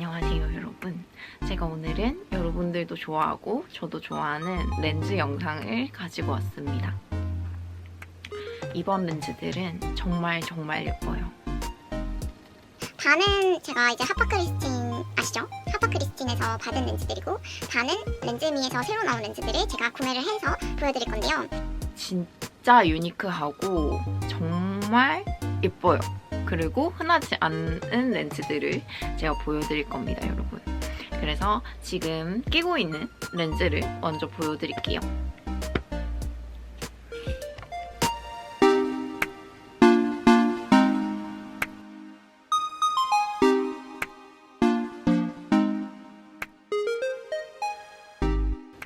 안녕하세요 여러분 제가 오늘은 여러분들도 좋아하고 저도 좋아하는 렌즈 영상을 가지고 왔습니다 이번 렌즈들은 정말 정말 예뻐요 반은 제가 이제 하파크리스틴 아시죠? 하파크리스틴에서 받은 렌즈들이고 반은 렌즈미에서 새로 나온 렌즈들을 제가 구매를 해서 보여드릴 건데요. 진짜 유니크하고 정말 예뻐요 그리고 흔하지 않은 렌즈들을 제가 보여드릴 겁니다 여러분. 그래서 지금 끼고 있는 렌즈를 먼저 보여드릴게요.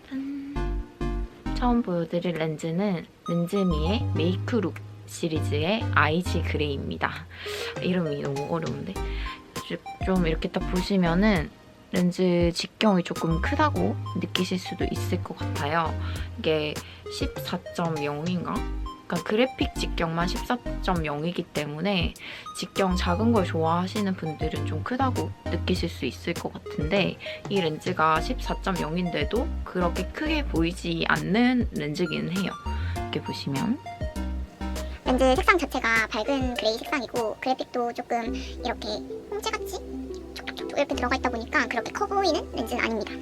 짠. 처음 보여드릴 렌즈는 렌즈미의 메이크룩 시리즈의 IG 그레이입니다. 이름이 너무 어려운데 좀 이렇게 딱 보시면은 렌즈 직경이 조금 크다고 느끼실 수도 있을 것 같아요. 이게 14.0인가? 그러니까 그래픽 직경만 14.0이기 때문에 직경 작은 걸 좋아하시는 분들은 좀 크다고 느끼실 수 있을 것 같은데 이 렌즈가 14.0인데도 그렇게 크게 보이지 않는 렌즈기는 해요. 이렇게 보시면 렌즈 색상 자체가 밝은 그레이 색상이고 그래픽도 조금 이렇게 홍채같이 촉촉촉 이렇게 들어가 있다 보니까 그렇게 커 보이는 렌즈는 아닙니다.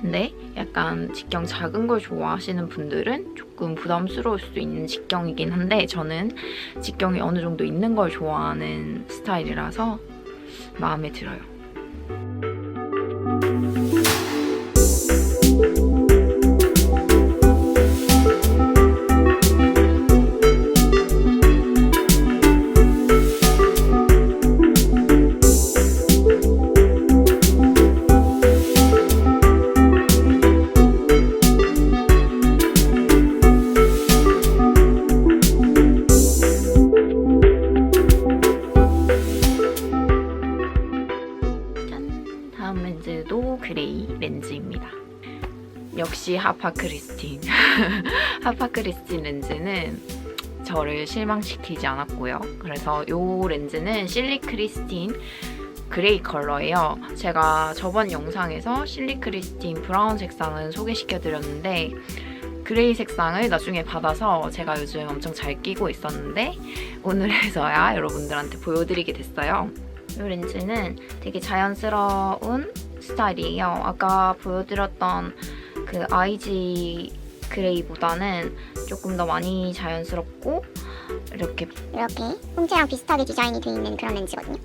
근데 약간 직경 작은 걸 좋아하시는 분들은 조금 부담스러울 수도 있는 직경이긴 한데 저는 직경이 어느 정도 있는 걸 좋아하는 스타일이라서 마음에 들어요. 역시 하파크리스틴. 하파크리스틴 렌즈는 저를 실망시키지 않았고요. 그래서 이 렌즈는 실리크리스틴 그레이 컬러예요. 제가 저번 영상에서 실리크리스틴 브라운 색상은 소개시켜드렸는데 그레이 색상을 나중에 받아서 제가 요즘 엄청 잘 끼고 있었는데 오늘에서야 여러분들한테 보여드리게 됐어요. 이 렌즈는 되게 자연스러운 스타일이에요. 아까 보여드렸던 그 IG 그레이보다는 조금 더 많이 자연스럽고 이렇게 이렇게 홍채랑 비슷하게 디자인이 되어 있는 그런 렌즈거든요.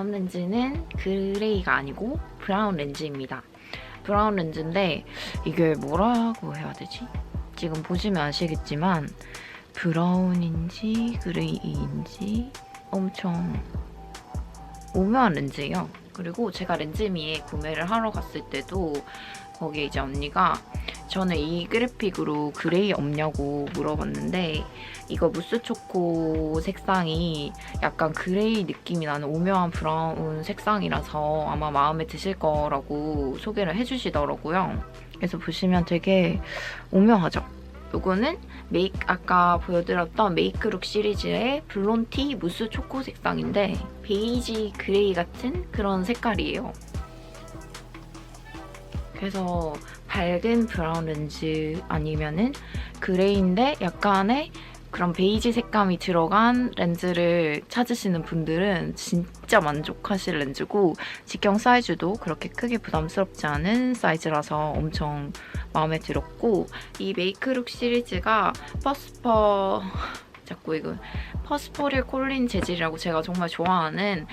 다음 렌즈는 그레이가 아니고 브라운 렌즈입니다. 브라운 렌즈인데 이게 뭐라고 해야 되지? 지금 보시면 아시겠지만 브라운인지 그레이인지 엄청 오묘한 렌즈예요. 그리고 제가 렌즈미에 구매를 하러 갔을 때도 거기에 이제 언니가 저는 이 그래픽으로 그레이 없냐고 물어봤는데 이거 무스 초코 색상이 약간 그레이 느낌이 나는 오묘한 브라운 색상이라서 아마 마음에 드실 거라고 소개를 해주시더라고요. 그래서 보시면 되게 오묘하죠? 요거는 메이 아까 보여드렸던 메이크룩 시리즈의 블론티 무스 초코 색상인데 베이지 그레이 같은 그런 색깔이에요. 그래서 밝은 브라운 렌즈 아니면은 그레이인데 약간의 그런 베이지 색감이 들어간 렌즈를 찾으시는 분들은 진짜 만족하실 렌즈고 직경 사이즈도 그렇게 크게 부담스럽지 않은 사이즈라서 엄청 마음에 들었고 이 메이크룩 시리즈가 퍼스퍼 자꾸 이거 퍼스퍼릴 콜린 재질이라고 제가 정말 좋아하는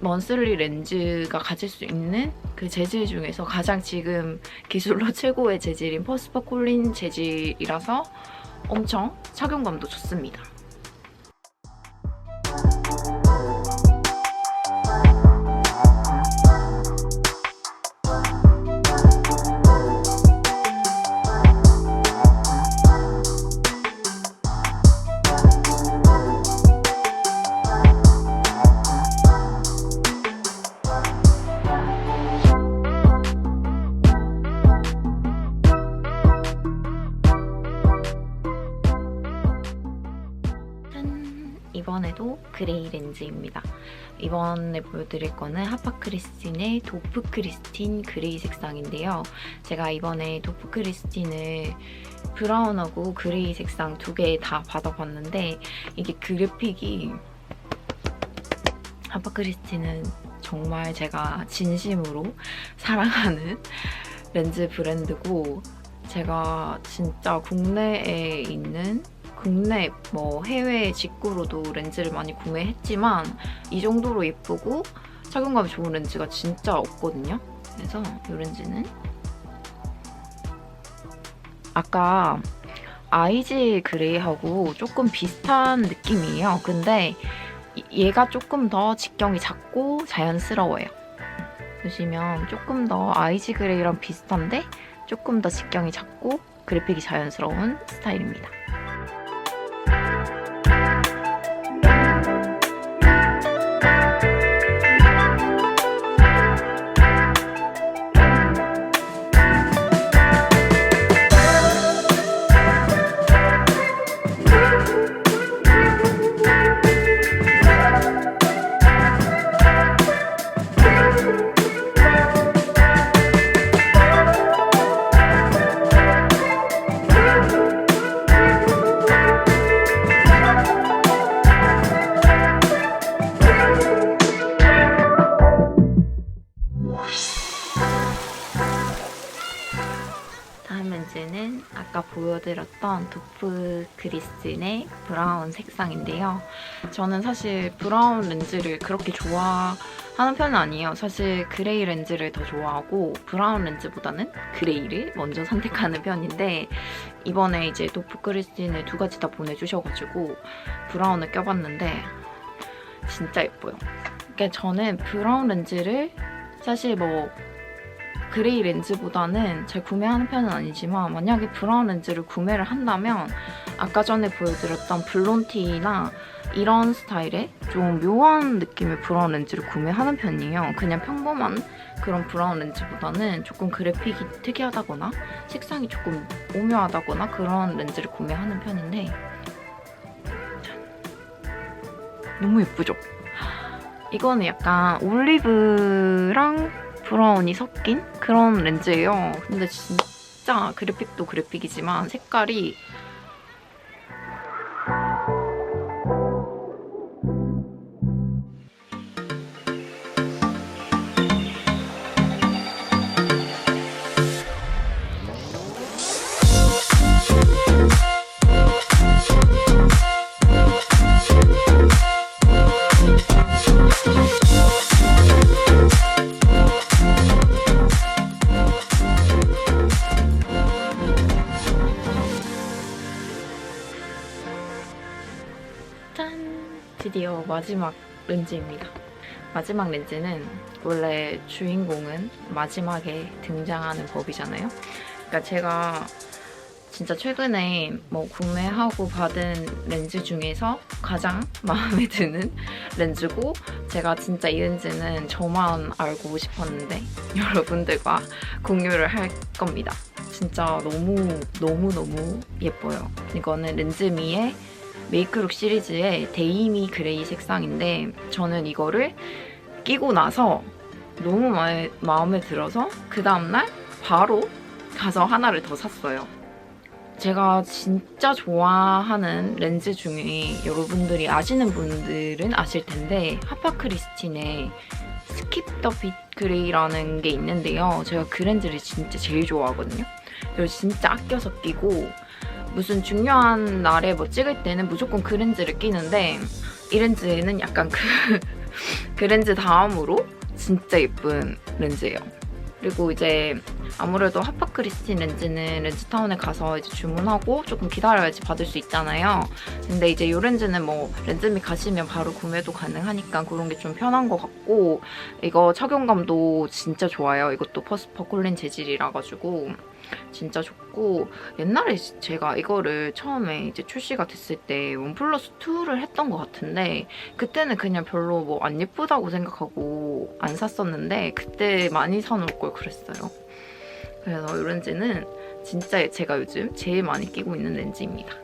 먼슬리 렌즈가 가질 수 있는 그 재질 중에서 가장 지금 기술로 최고의 재질인 퍼스퍼 콜린 재질이라서 엄청 착용감도 좋습니다. 렌즈입니다. 이번에 보여드릴 거는 하파크리스틴의 도프 크리스틴 그레이 색상인데요. 제가 이번에 도프 크리스틴을 브라운하고 그레이 색상 두 개 다 받아봤는데 이게 그래픽이 하파크리스틴은 정말 제가 진심으로 사랑하는 렌즈 브랜드고 제가 진짜 국내에 있는 국내 뭐 해외 직구로도 렌즈를 많이 구매했지만 이 정도로 예쁘고 착용감이 좋은 렌즈가 진짜 없거든요. 그래서 이 렌즈는 아까 아이지 그레이하고 조금 비슷한 느낌이에요. 근데 이- 얘가 조금 더 직경이 작고 자연스러워요. 보시면 조금 더 아이지 그레이랑 비슷한데 조금 더 직경이 작고 그래픽이 자연스러운 스타일입니다. 렌즈는 아까 보여드렸던 도프 그리스틴의 브라운 색상인데요. 저는 사실 브라운 렌즈를 그렇게 좋아하는 편은 아니에요. 사실 그레이 렌즈를 더 좋아하고 브라운 렌즈보다는 그레이를 먼저 선택하는 편인데 이번에 이제 도프 크리스틴을 두 가지 다 보내주셔가지고 브라운을 껴봤는데 진짜 예뻐요. 그러니까 저는 브라운 렌즈를 사실 뭐 그레이 렌즈보다는 잘 구매하는 편은 아니지만 만약에 브라운 렌즈를 구매를 한다면 아까 전에 보여드렸던 블론티나 이런 스타일의 좀 묘한 느낌의 브라운 렌즈를 구매하는 편이에요. 그냥 평범한 그런 브라운 렌즈보다는 조금 그래픽이 특이하다거나 색상이 조금 오묘하다거나 그런 렌즈를 구매하는 편인데 짠. 너무 예쁘죠? 이거는 약간 올리브랑 브라운이 섞인 그런 렌즈예요. 근데 진짜 그래픽도 그래픽이지만 색깔이 드디어 마지막 렌즈입니다. 마지막 렌즈는 원래 주인공은 마지막에 등장하는 법이잖아요. 그러니까 제가 진짜 최근에 뭐 구매하고 받은 렌즈 중에서 가장 마음에 드는 렌즈고 제가 진짜 이 렌즈는 저만 알고 싶었는데 여러분들과 공유를 할 겁니다. 진짜 너무 너무 너무 예뻐요. 이거는 렌즈미의 메이크룩 시리즈의 데이미 그레이 색상인데 저는 이거를 끼고 나서 너무 마에, 마음에 들어서 그 다음날 바로 가서 하나를 더 샀어요. 제가 진짜 좋아하는 렌즈 중에 여러분들이 아시는 분들은 아실 텐데 하파크리스틴의 스킵 더빛 그레이라는 게 있는데요. 제가 그 렌즈를 진짜 제일 좋아하거든요. 그리고 진짜 아껴서 끼고 무슨 중요한 날에 뭐 찍을 때는 무조건 그 렌즈를 끼는데 이 렌즈는 약간 그, 그 렌즈 다음으로 진짜 예쁜 렌즈예요. 그리고 이제 아무래도 하파크리스틴 렌즈는 렌즈타운에 가서 이제 주문하고 조금 기다려야지 받을 수 있잖아요. 근데 이제 이 렌즈는 뭐 렌즈미 가시면 바로 구매도 가능하니까 그런 게 좀 편한 것 같고 이거 착용감도 진짜 좋아요. 이것도 퍼스퍼 콜린 재질이라 가지고 진짜 좋고 옛날에 제가 이거를 처음에 이제 출시가 됐을 때 원 플러스 2를 했던 것 같은데 그때는 그냥 별로 뭐 안 예쁘다고 생각하고 안 샀었는데 그때 많이 사놓을 걸 그랬어요. 그래서 이 렌즈는 진짜 제가 요즘 제일 많이 끼고 있는 렌즈입니다.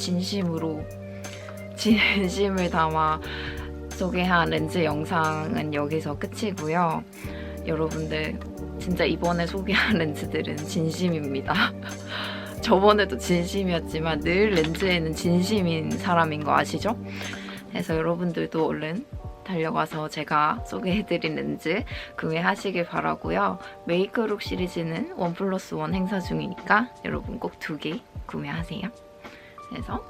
진심으로 진심을 담아 소개한 렌즈 영상은 여기서 끝이고요. 여러분들 진짜 이번에 소개한 렌즈들은 진심입니다. 저번에도 진심이었지만 늘 렌즈에는 진심인 사람인 거 아시죠? 그래서 여러분들도 얼른 달려가서 제가 소개해드린 렌즈 구매하시길 바라고요. 메이크룩 시리즈는 원 플러스 원 행사 중이니까 여러분 꼭 두 개 구매하세요. 그래서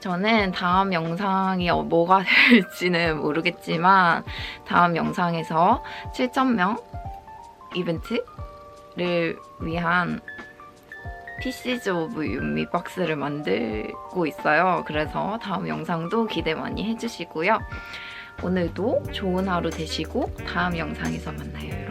저는 다음 영상이 어- 뭐가 될지는 모르겠지만 다음 영상에서 7,000명 이벤트를 위한 피시즈 오브 윤미 박스를 만들고 있어요. 그래서 다음 영상도 기대 많이 해주시고요. 오늘도 좋은 하루 되시고 다음 영상에서 만나요.